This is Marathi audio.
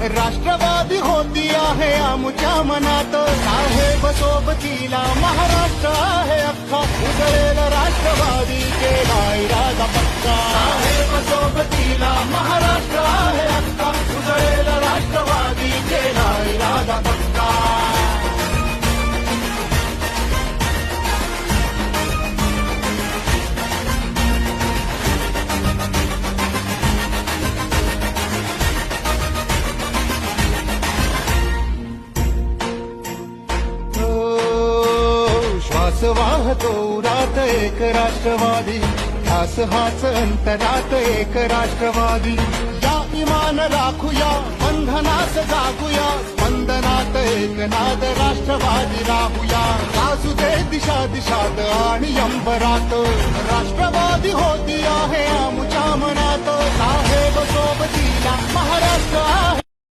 राष्ट्रवादी होती है आम आहे, आमच्या मनात साहेब सोबतीला महाराष्ट्र है अख्खा. उजळेल राष्ट्रवादी केला इरादा पक्का साहेब सोबतीला महाराष्ट्र. श्वास वाहतो उरात एक राष्ट्रवादी. ठास हाच अंतरात एक राष्ट्रवादी. या इमान राखूया बंधनास जागूया. स्पंदनात एक नाद राष्ट्रवादी राहूया. सासू दे दिशा दिशात आणि अंबरात